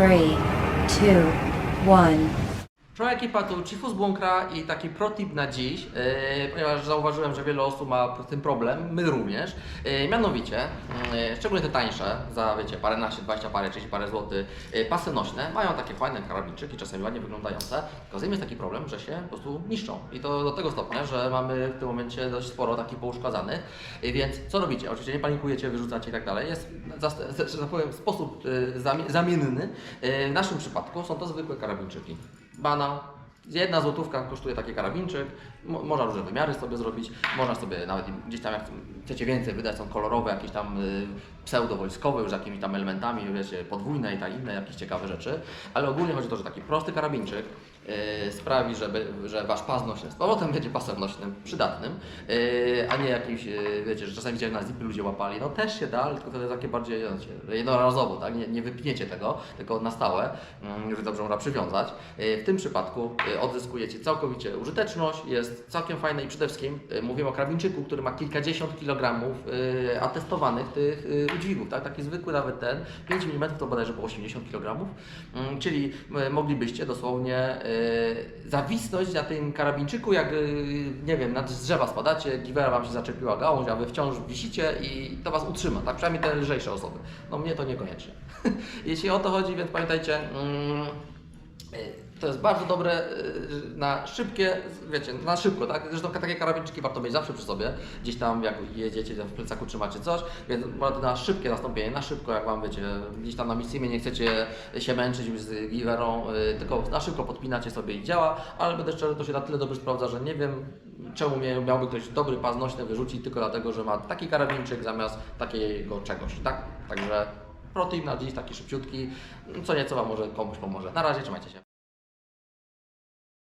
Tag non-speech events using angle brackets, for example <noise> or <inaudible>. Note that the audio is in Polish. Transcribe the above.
Three, two, one. Czoła ekipa to Chifu z Błąkra i taki protip na dziś, e, ponieważ zauważyłem, że wiele osób ma z tym problem, my również. E, mianowicie, e, szczególnie te tańsze, za wiecie, paręnaście, 20 parę, 30 parę złotych, e, pasy nośne, mają takie fajne karabinczyki, czasami ładnie wyglądające, tylko z jest taki problem, że się po prostu niszczą. I to do tego stopnia, że mamy w tym momencie dość sporo takich pouszkadzanych. E, więc co robicie? Oczywiście nie panikujecie, wyrzucacie i tak dalej. Jest, że tak powiem, sposób zami- zamienny. E, w naszym przypadku są to zwykłe karabinczyki. Banał. Jedna złotówka kosztuje taki karabinczyk. Mo- można różne wymiary sobie zrobić. Można sobie nawet gdzieś tam, jak chcecie więcej wydać, są kolorowe, jakieś tam y, pseudo-wojskowe, już z jakimiś tam elementami, wiecie, podwójne i tak inne, jakieś ciekawe rzeczy. Ale ogólnie chodzi o to, że taki prosty karabinczyk sprawi, żeby, że wasz pas nośny z powrotem będzie pasem nośnym, przydatnym, y, a nie jakimś, y, wiecie, że czasami widziałem na zipy ludzie łapali. No też się da, ale tylko to jest takie bardziej wiecie, jednorazowo, tak? Nie, nie wypniecie tego, tylko na stałe, mm, że dobrze można przywiązać. Y, W tym przypadku y, odzyskujecie całkowicie użyteczność, jest całkiem fajne i przede wszystkim y, mówimy o karabinczyku, który ma kilkadziesiąt kilogramów y, atestowanych tych y, udźwigów, tak? Taki zwykły nawet ten, 5 mm to bodajże było 80 kg, Mm, czyli y, moglibyście dosłownie y, zawisnąć na tym karabinczyku, jak y, nie wiem, nad z drzewa spadacie, giwera Wam się zaczepiła gałąź, a Wy wciąż wisicie i to Was utrzyma, tak? Przynajmniej te lżejsze osoby. No mnie to niekoniecznie. <laughs> Jeśli o to chodzi, więc pamiętajcie, mm, y, to jest bardzo dobre y, na szybkie, wiecie, na szybko, tak? Zresztą takie karabinczyki warto mieć zawsze przy sobie, gdzieś tam jak jedziecie, w plecaku trzymacie coś, więc na szybkie nastąpienie, na szybko jak Wam, wiecie, gdzieś tam na misji nie chcecie się męczyć z giwerą, y, tylko na szybko podpinacie sobie i działa, ale będę szczery, to się na tyle dobrze sprawdza, że nie wiem czemu mia- miałby ktoś dobry pas nośny wyrzucić tylko dlatego, że ma taki karabinczyk zamiast takiego czegoś, tak? Także protip na dziś taki szybciutki, co nieco Wam może komuś pomoże. Na razie, trzymajcie się.